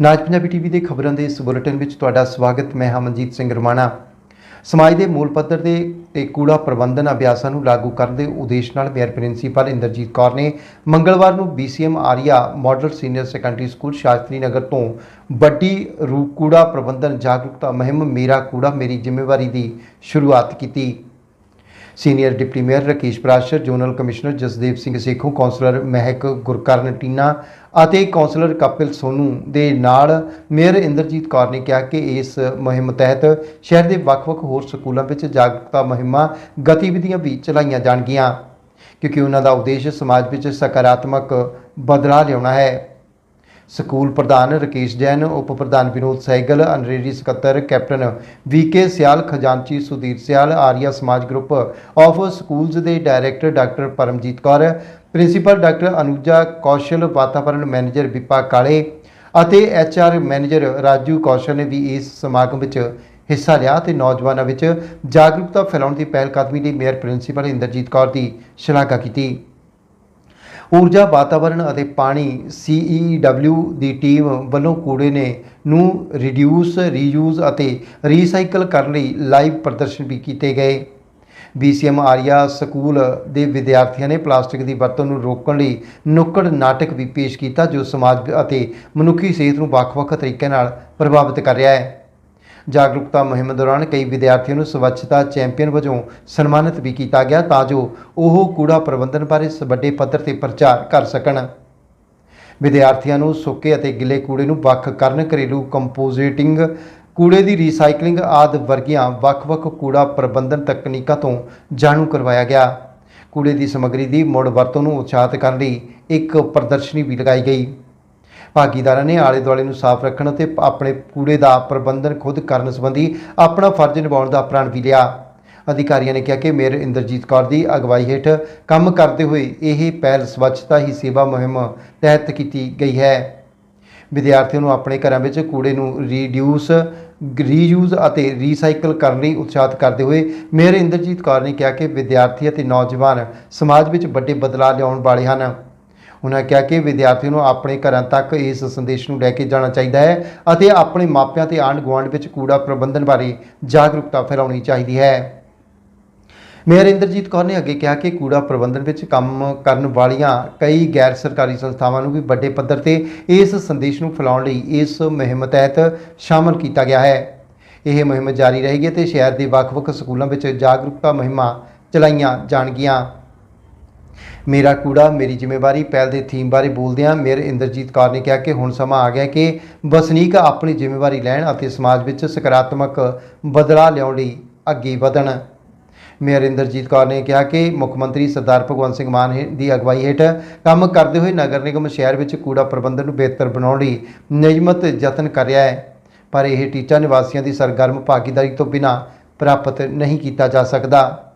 ਨਾਜ Punjabi TV ਦੇ ਖਬਰਾਂ ਦੇ ਇਸ ਬੁਲੇਟਿਨ ਵਿੱਚ ਤੁਹਾਡਾ ਸਵਾਗਤ, ਮੈਂ ਹਮਨਜੀਤ ਸਿੰਘ ਰਮਾਣਾ। ਸਮਾਜ ਦੇ ਮੂਲ ਪੱਧਰ ਦੇ ਤੇ ਕੂੜਾ ਪ੍ਰਬੰਧਨ ਅਭਿਆਸਾਂ ਨੂੰ ਲਾਗੂ ਕਰਨ ਦੇ ਉਦੇਸ਼ ਨਾਲ ਮੇਅਰ ਪ੍ਰਿੰਸੀਪਲ ਇੰਦਰਜੀਤ ਕੌਰ ਨੇ ਮੰਗਲਵਾਰ ਨੂੰ BCM Arya model senior secondary school Shastri Nagar ਤੋਂ ਵੱਡੀ ਰੂ ਕੂੜਾ ਪ੍ਰਬੰਧਨ ਜਾਗਰੂਕਤਾ ਮੁਹਿੰਮ, ਮੇਰਾ ਕੂੜਾ, ਮੇਰੀ ਜ਼ਿੰਮੇਵਾਰੀ ਦੀ ਸ਼ੁਰੂਆਤ ਕੀਤੀ। Senior deputy mayor Rakesh Prashar zonal commissioner Jasdev Singh Sekhon, councillor Mehak Gurkaran Tina ਅਤੇ ਕੌਂਸਲਰ ਕਪਿਲ ਸੋਨੂ ਦੇ ਨਾਲ ਮੇਅਰ ਇੰਦਰਜੀਤ ਕੌਰ ਨੇ ਕਿਹਾ ਕਿ ਇਸ ਮੁਹਿੰਮ ਤਹਿਤ ਸ਼ਹਿਰ ਦੇ ਵੱਖ-ਵੱਖ ਹੋਰ ਸਕੂਲਾਂ ਵਿੱਚ ਜਾਗਰੂਕਤਾ ਮੁਹਿੰਮਾਂ ਗਤੀਵਿਧੀਆਂ ਵੀ ਚਲਾਈਆਂ ਜਾਣਗੀਆਂ, ਕਿਉਂਕਿ ਉਹਨਾਂ ਦਾ ਉਦੇਸ਼ ਸਮਾਜ ਵਿੱਚ ਸਕਾਰਾਤਮਕ ਬਦਲਾਅ ਲਿਆਉਣਾ ਹੈ। ਸਕੂਲ ਪ੍ਰਧਾਨ ਰਕੇਸ਼ ਜੈਨ, ਉਪ ਪ੍ਰਧਾਨ ਵਿਨੋਦ ਸੈਗਲ ਅਨਰੇਰੀ ਸਕੱਤਰ ਕੈਪਟਨ ਵੀਕੇ ਸਿਆਲ, ਖਜ਼ਾਨਚੀ Sudhir Sial, Arya Samaj group of schools ਦੇ director doctor Paramjit Kaur, principal doctor Anuja Kaushal, ਵਾਤਾਵਰਣ ਮੈਨੇਜਰ ਵਿਪਾ ਕਾਲੇ ਅਤੇ ਐਚਆਰ ਮੈਨੇਜਰ ਰਾਜੂ ਕੌਸ਼ਲ ਨੇ ਵੀ ਇਸ ਸਮਾਗਮ ਵਿੱਚ ਹਿੱਸਾ ਲਿਆ ਤੇ ਨੌਜਵਾਨਾਂ ਵਿੱਚ ਜਾਗਰੂਕਤਾ ਫੈਲਾਉਣ ਦੀ ਪਹਿਲ ਕਦਮੀ ਲਈ ਮੇਅਰ ਪ੍ਰਿੰਸੀਪਲ ਇੰਦਰਜੀਤ ਕੌਰ ਦੀ ਸ਼ਲਾਘਾ ਕੀਤੀ। ਊਰਜਾ, ਵਾਤਾਵਰਣ ਅਤੇ ਪਾਣੀ CEW ਦੀ ਟੀਮ ਵੱਲੋਂ ਕੂੜੇ ਨੇ ਨੂੰ ਰਿਡਿਊਸ ਰੀਯੂਜ਼ ਅਤੇ ਰੀਸਾਈਕਲ ਕਰਨ ਲਈ ਲਾਈਵ ਪ੍ਰਦਰਸ਼ਨ ਵੀ ਕੀਤੇ ਗਏ। BCM ਆਰੀਆ ਸਕੂਲ ਦੇ ਵਿਦਿਆਰਥੀਆਂ ਨੇ ਪਲਾਸਟਿਕ ਦੀ ਵਰਤੋਂ ਨੂੰ ਰੋਕਣ ਲਈ ਨੁੱਕੜ ਨਾਟਕ ਵੀ ਪੇਸ਼ ਕੀਤਾ, ਜੋ ਸਮਾਜ ਅਤੇ ਮਨੁੱਖੀ ਸਿਹਤ ਨੂੰ ਵੱਖ-ਵੱਖ ਤਰੀਕਿਆਂ ਨਾਲ ਪ੍ਰਭਾਵਿਤ ਕਰ ਰਿਹਾ ਹੈ। ਜਾਗਰੂਕਤਾ ਮੁਹਿੰਮ ਦੌਰਾਨ ਕਈ ਵਿਦਿਆਰਥੀਆਂ ਨੂੰ ਸਵੱਛਤਾ ਚੈਂਪੀਅਨ ਵਜੋਂ ਸਨਮਾਨਿਤ ਵੀ ਕੀਤਾ ਗਿਆ ਤਾਂ ਜੋ ਉਹ ਕੂੜਾ ਪ੍ਰਬੰਧਨ ਬਾਰੇ ਵੱਡੇ ਪੱਧਰ ਤੇ ਪ੍ਰਚਾਰ ਕਰ ਸਕਣ। ਵਿਦਿਆਰਥੀਆਂ ਨੂੰ ਸੁੱਕੇ ਅਤੇ ਗਿੱਲੇ ਕੂੜੇ ਨੂੰ ਵੱਖ ਕਰਨ, ਘਰੇਲੂ ਕੰਪੋਜ਼ਿਟਿੰਗ, ਕੂੜੇ ਦੀ ਰੀਸਾਈਕਲਿੰਗ ਆਦਿ ਵਰਗੀਆਂ ਵੱਖ-ਵੱਖ ਕੂੜਾ ਪ੍ਰਬੰਧਨ ਤਕਨੀਕਾਂ ਤੋਂ ਜਾਣੂ ਕਰਵਾਇਆ ਗਿਆ। ਕੂੜੇ ਦੀ ਸਮੱਗਰੀ ਦੀ ਮੁੜ ਵਰਤੋਂ ਨੂੰ ਉਤਸ਼ਾਹਿਤ ਕਰਨ ਲਈ ਇੱਕ ਪ੍ਰਦਰਸ਼ਨੀ ਵੀ ਲਗਾਈ ਗਈ। ਭਾਗੀਦਾਰਾਂ ਨੇ ਆਲੇ ਦੁਆਲੇ ਨੂੰ ਸਾਫ਼ ਰੱਖਣ ਅਤੇ ਆਪਣੇ ਕੂੜੇ ਦਾ ਪ੍ਰਬੰਧਨ ਖੁਦ ਕਰਨ ਸੰਬੰਧੀ ਆਪਣਾ ਫਰਜ਼ ਨਿਭਾਉਣ ਦਾ ਪ੍ਰਣ ਵੀ ਲਿਆ। ਅਧਿਕਾਰੀਆਂ ਨੇ ਕਿਹਾ ਕਿ ਮੇਅਰ ਇੰਦਰਜੀਤ ਕੌਰ ਦੀ ਅਗਵਾਈ ਹੇਠ ਕੰਮ ਕਰਦੇ ਹੋਏ ਇਹ ਪਹਿਲ ਸਵੱਛਤਾ ਹੀ ਸੇਵਾ ਮੁਹਿੰਮ ਤਹਿਤ ਕੀਤੀ ਗਈ ਹੈ। ਵਿਦਿਆਰਥੀਆਂ ਨੂੰ ਆਪਣੇ ਘਰਾਂ ਵਿੱਚ ਕੂੜੇ ਨੂੰ ਰੀਡਿਊਸ ਰੀਯੂਜ਼ ਅਤੇ ਰੀਸਾਈਕਲ ਕਰਨ ਲਈ ਉਤਸ਼ਾਹਿਤ ਕਰਦੇ ਹੋਏ ਮੇਅਰ ਇੰਦਰਜੀਤ ਕੌਰ ਨੇ ਕਿਹਾ ਕਿ ਵਿਦਿਆਰਥੀ ਅਤੇ ਨੌਜਵਾਨ ਸਮਾਜ ਵਿੱਚ ਵੱਡੇ ਬਦਲਾਅ ਲਿਆਉਣ ਵਾਲੇ ਹਨ। ਉਹਨਾਂ ਕਿਹਾ ਕਿ ਵਿਦਿਆਰਥੀ ਨੂੰ ਆਪਣੇ ਘਰਾਂ ਤੱਕ ਇਸ ਸੰਦੇਸ਼ ਨੂੰ ਲੈ ਕੇ ਜਾਣਾ ਚਾਹੀਦਾ ਹੈ ਅਤੇ ਆਪਣੇ ਮਾਪਿਆਂ ਤੇ ਆਂਢ ਗੁਆਂਢ ਵਿੱਚ ਕੂੜਾ ਪ੍ਰਬੰਧਨ ਬਾਰੇ ਜਾਗਰੂਕਤਾ ਫੈਲਾਉਣੀ ਚਾਹੀਦੀ ਹੈ। ਮੇਅਰ ਇੰਦਰਜੀਤ ਕੌਰ ਨੇ ਅੱਗੇ ਕਿਹਾ ਕਿ ਕੂੜਾ ਪ੍ਰਬੰਧਨ ਵਿੱਚ ਕੰਮ ਕਰਨ ਵਾਲੀਆਂ ਕਈ ਗੈਰ ਸਰਕਾਰੀ ਸੰਸਥਾਵਾਂ ਨੂੰ ਵੀ ਵੱਡੇ ਪੱਧਰ ਤੇ ਇਸ ਸੰਦੇਸ਼ ਨੂੰ ਫੈਲਾਉਣ ਲਈ ਇਸ ਮੁਹਿੰਮ ਤਹਿਤ ਸ਼ਾਮਲ ਕੀਤਾ ਗਿਆ ਹੈ। ਇਹ ਮੁਹਿੰਮ ਜਾਰੀ ਰਹੇਗੀ ਤੇ ਸ਼ਹਿਰ ਦੇ ਵੱਖ-ਵੱਖ ਸਕੂਲਾਂ ਵਿੱਚ ਜਾਗਰੂਕਤਾ ਮੁਹਿੰਮਾਂ ਚਲਾਈਆਂ ਜਾਣਗੀਆਂ। ਮੇਰਾ ਕੂੜਾ, ਮੇਰੀ ਜ਼ਿੰਮੇਵਾਰੀ, ਪਹਿਲ ਦੇ ਥੀਮ ਬਾਰੇ ਬੋਲਦਿਆਂ ਮੇਅਰ ਇੰਦਰਜੀਤ ਕੌਰ ਨੇ ਕਿਹਾ ਕਿ ਹੁਣ ਸਮਾਂ ਆ ਗਿਆ ਕਿ ਵਸਨੀਕ ਆਪਣੀ ਜ਼ਿੰਮੇਵਾਰੀ ਲੈਣ ਅਤੇ ਸਮਾਜ ਵਿੱਚ ਸਕਾਰਾਤਮਕ ਬਦਲਾਅ ਲਿਆਉਣ ਲਈ ਅੱਗੇ ਵਧਣ। ਮੇਅਰ ਇੰਦਰਜੀਤ ਕੌਰ ਨੇ ਕਿਹਾ ਕਿ ਮੁੱਖ ਮੰਤਰੀ ਸਰਦਾਰ ਭਗਵੰਤ ਸਿੰਘ ਮਾਨ ਦੀ ਅਗਵਾਈ ਹੇਠ ਕੰਮ ਕਰਦੇ ਹੋਏ ਨਗਰ ਨਿਗਮ ਸ਼ਹਿਰ ਵਿੱਚ ਕੂੜਾ ਪ੍ਰਬੰਧਨ ਨੂੰ ਬਿਹਤਰ ਬਣਾਉਣ ਲਈ ਨਿਯਮਤ ਯਤਨ ਕਰ ਰਿਹਾ ਹੈ। ਪਰ ਇਹ ਟੀਚਾ ਨਿਵਾਸੀਆਂ ਦੀ ਸਰਗਰਮ ਭਾਗੀਦਾਰੀ ਤੋਂ ਬਿਨਾਂ ਪ੍ਰਾਪਤ ਨਹੀਂ ਕੀਤਾ ਜਾ ਸਕਦਾ।